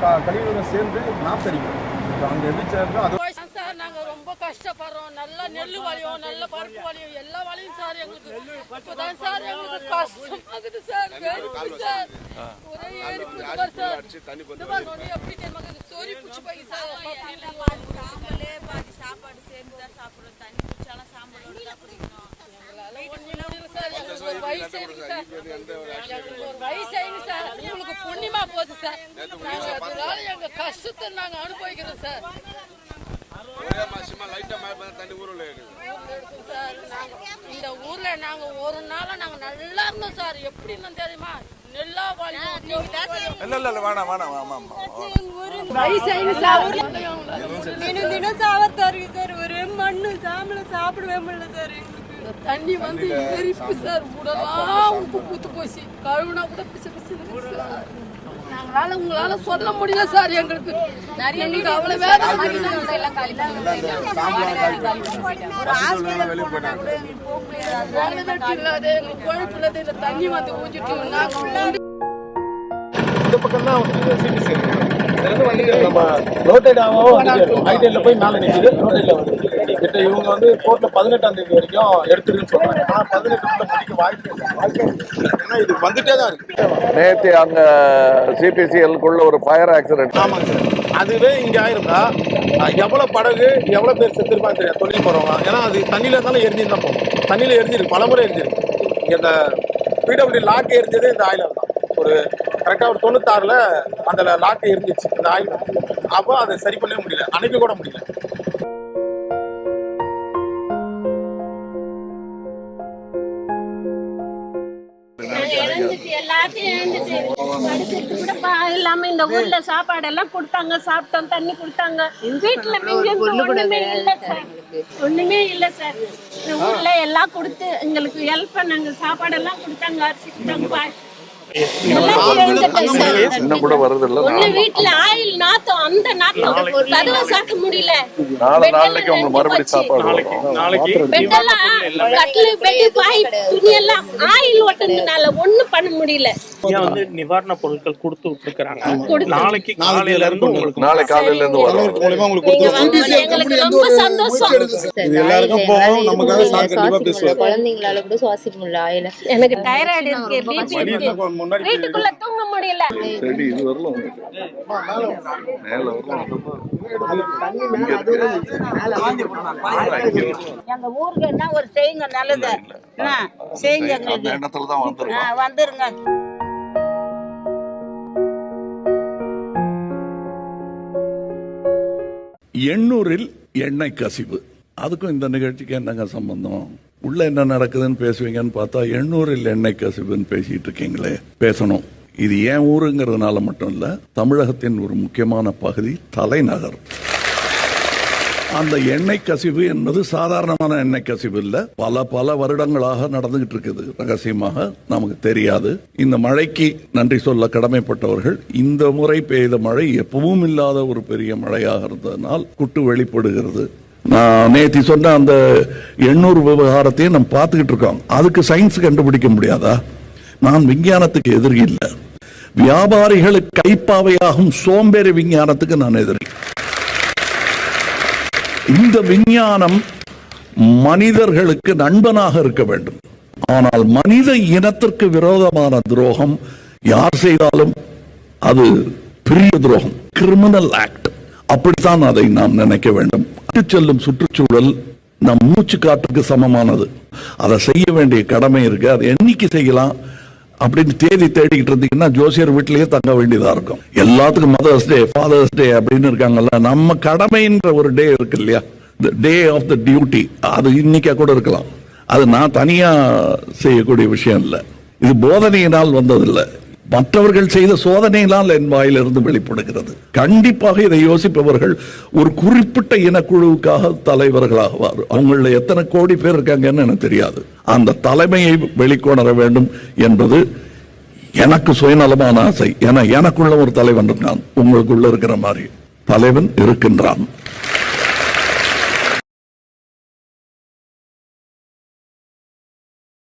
க- கழிவுகளும் சேர்ந்து நாத்தடிக்கும் இப்போ அங்கே எப்படி சேர்ந்தோ அது சார் நாங்க ரொம்ப கஷ்டப்படுறோம். நல்லா நெல் வலியும் நல்ல பருப்பு வலியும் எல்லா வலியும் சார் எங்களுக்கு. இப்பதான் சார் எங்களுக்கு கஷ்டமாகுது சார். வெறுப்பு சார். ஒரே எரிப்பு சார். எப்படி தெரியுமா பிடிச்சி போய் சார். சாம்பலே பாதி சாப்பாடு சேர்ந்து தான் சாப்பிடுறோம். தண்ணி குடிச்சாலும் சாம்பலோட தான் குடிக்கணும் எங்களால ஒண்ணும் முடியல சார் எங்களுக்கு ஒரு வயசு ஆயிடுச்சு சார் எங்களுக்கு ஒரு வயசு ஆயிடுச்சு சார். உங்களுக்கு புண்ணியமா போகுது சார். நாங்க அதனால எங்க கஷ்டத்தை நாங்க அனுபவிக்கிறோம் சார். ஒரே மாசமா லைட்டா மழை பெய்தா தண்ணி ஊருல இருக்குது ஊர்ல இருக்கோம் சார். நாங்க இந்த ஊர்ல நாங்க ஒரு நாளா நாங்க நல்லா இருந்தோம் சார். எப்படி இருந்தோம் தெரியுமா? நெல்லா வலியும் இல்ல இல்ல இல்ல வேணாம் வேணாம் ஆமா ஆமா வயசு ஆயிடுச்சு சார். தினம் தினம் சாவத்தா இருக்கு சார். ஒரே மண்ணு சாம்பல சாப்பிடவே முடியல சார். எங்களுக்கு இந்த தண்ணி வந்து எரிப்பு சார் உடலாம் உப்பு பூத்து போச்சு. கழுவுனா கூட பிசு பிசு இருக்கு சார். நாங்களால உங்களால சொல்ல முடியல சார் எங்களுக்கு. எங்களுக்கு அவ்வளவு வேலை வெட்டி இல்லாத எங்களுக்கு குழப்பு இல்லாத இந்த தண்ணி வந்து ஊற்றிட்டு நாங்க இந்த பக்கம் தான் வந்து சிபிசி இதுல நம்ம வண்டிகள் நம்ம ஐடியில் போய் மேலே நிற்குது ரோட்டேட்ல வந்து கிட்ட இவங்க வந்து கோர்ட்டில் பதினெட்டாம் தேதி வரைக்கும் எடுத்துருன்னு சொல்கிறாங்க ஆனால் பதினெட்டுக்குள்ள முடிக்க வாய்ப்பு ஏன்னா இது வந்துட்டே தான் இருக்கு நேற்று அங்கே சிபிசிஎல்குள்ள ஒரு ஃபயர் ஆக்சிடென்ட் ஆமாங்க சார் அதுவே இங்கே ஆயிருந்தா எவ்வளோ படகு எவ்வளோ பேர் செத்துருப்பாங்க தெரியாது. தொழில் போகிறவங்க ஏன்னா அது தண்ணியில் இருந்தாலும் எரிஞ்சு தான் போகும். தண்ணியில் எரிஞ்சிருக்கு. பலமுறை எரிஞ்சிருக்கு. இந்த பிடபிள்யூ லாக் எரிஞ்சதே இந்த ஆயிலம் தான். ஒரு கரெக்டாக ஒரு தொண்ணூத்தாறில் அந்த லாக் எரிஞ்சிச்சு இந்த ஆயில் அப்போ அதை சரி பண்ணவே முடியல. அணைக்க கூட முடியல. இழந்துட்டு எல்லாத்தையும் இழந்துட்டு படுக்கிறதுக்கு கூட இந்த ஊர்ல சாப்பாடு எல்லாம் கொடுத்தாங்க சாப்பிட்டோம் தண்ணி கொடுத்தாங்க. வீட்டுல மிஞ்சி ஒண்ணுமே இல்ல சார். ஒண்ணுமே இல்ல சார். இந்த ஊர்ல எல்லாம் கொடுத்து எங்களுக்கு ஹெல்ப் பண்ணாங்க. சாப்பாடு எல்லாம் கொடுத்தாங்க அரிசி கொடுத்தாங்க இன்னும் கூட வருது இல்ல ஒண்ணு வீட்டுல ஆயில் நாத்தம் அந்த நாத்தம். கதவை சாக்க முடியல. நாலு நாளைக்கு உங்களுக்கு மறுபடியும் சாப்பாடு வரும். பெட்டெல்லாம் கட்டிலு பெட்டு பாய் துணி எல்லாம் ஆயில் ஓட்டுனதுனால ஒண்ணும் பண்ண முடியல. வந்து நிவாரண பொருட்கள் கொடுத்து விட்டுருக்காங்க நாளைக்கு காலையில இருந்து உங்களுக்கு நாளை காலையில இருந்து வரும். மூலியமா உங்களுக்கு சந்தோஷம். இது எல்லாருக்கும் போகும். நமக்காக சார் கண்டிப்பா பேசுவார் குழந்தைங்களால கூட சுவாசிக்க முடியல ஆயில. எனக்கு டைராய்டு இருக்கு. பிபி இருக்கு வீட்டுக்குள்ள தூங்க முடியல. செடி இது வரலாம். மேல வரலாம். எங்க ஊருக்கு என்ன ஒரு செய்யுங்க நல்லது. செய்யுங்க வந்துருங்க. எண்ணூரில் எண்ணெய் கசிவு. அதுக்கும் இந்த நிகழ்ச்சிக்கு என்னங்க சம்பந்தம்? உள்ள என்ன நடக்குதுன்னு பேசுவீங்கன்னு பார்த்தா எண்ணூரில் எண்ணெய் கசிவுன்னு பேசிட்டு இருக்கீங்களே. பேசணும். இது ஏன் ஊருங்கிறதுனால மட்டும் இல்ல தமிழகத்தின் ஒரு முக்கியமான பகுதி தலைநகர். அந்த எண்ணெய் கசிவு என்பது சாதாரணமான எண்ணெய் கசிவு இல்ல. பல பல வருடங்களாக நடந்துகிட்டு இருக்குது. ரகசியமாக நமக்கு தெரியாது. இந்த மழைக்கு நன்றி சொல்ல கடமைப்பட்டவர்கள் இந்த முறை பெய்த மழை எப்பவும் இல்லாத ஒரு பெரிய மழையாக இருந்ததனால் குட்டு வெளிப்படுகிறது. நான் நேத்தி சொன்ன அந்த எண்ணூறு விவகாரத்தையும் நம்ம பார்த்துக்கிட்டு இருக்கோம். அதுக்கு சயின்ஸ் கண்டுபிடிக்க முடியாதா? நான் விஞ்ஞானத்துக்கு எதிரி இல்லை. வியாபாரிகளுக்கு கைப்பாவையாகும் சோம்பேறி விஞ்ஞானத்துக்கு நான் எதிரி. இந்த விஞ்ஞானம் மனிதர்களுக்கு நண்பனாக இருக்க வேண்டும். ஆனால் மனித இனத்திற்கு விரோதமான துரோகம் யார் செய்தாலும் அது பெரிய துரோகம். கிரிமினல் ஆக்ட் அப்படித்தான் அதை நாம் நினைக்க வேண்டும். விட்டுச் செல்லும் சுற்றுச்சூழல் நம் மூச்சு காற்றுக்கு சமமானது. அதை செய்ய வேண்டிய கடமை இருக்கு. அதை என்னைக்கு செய்யலாம்? அப்படின்னு தேதி தேடிக்கிட்டு இருந்தீங்கன்னா ஜோசியர் வீட்டிலேயே தங்க வேண்டியதா இருக்கும். எல்லாத்துக்கும் மதர்ஸ் டே ஃபாதர்ஸ் டே அப்படின்னு இருக்காங்கல்ல நம்ம கடமைன்ற ஒரு டே இருக்கு இல்லையா? டே ஆஃப் த டியூட்டி அது இன்னைக்கா கூட இருக்கலாம். அது நான் தனியா செய்யக்கூடிய விஷயம் இல்லை. இது போதனையினால் வந்ததில்லை. மற்றவர்கள் செய்த சோதனையினால் என் வாயிலிருந்து வெளிப்படுகிறது. கண்டிப்பாக இதை யோசிப்பவர்கள் ஒரு குறிப்பிட்ட இனக்குழுவுக்காக தலைவர்களாகுவார். அவங்கள எத்தனை கோடி பேர் இருக்காங்கன்னு எனக்கு தெரியாது. அந்த தலைமையை வெளிக்கொணர வேண்டும் என்பது எனக்கு சுயநலமான ஆசை. ஏன்னா எனக்குள்ள ஒரு தலைவன் இருக்கான். உங்களுக்குள்ள இருக்கிற மாதிரி தலைவன் இருக்கின்றான்.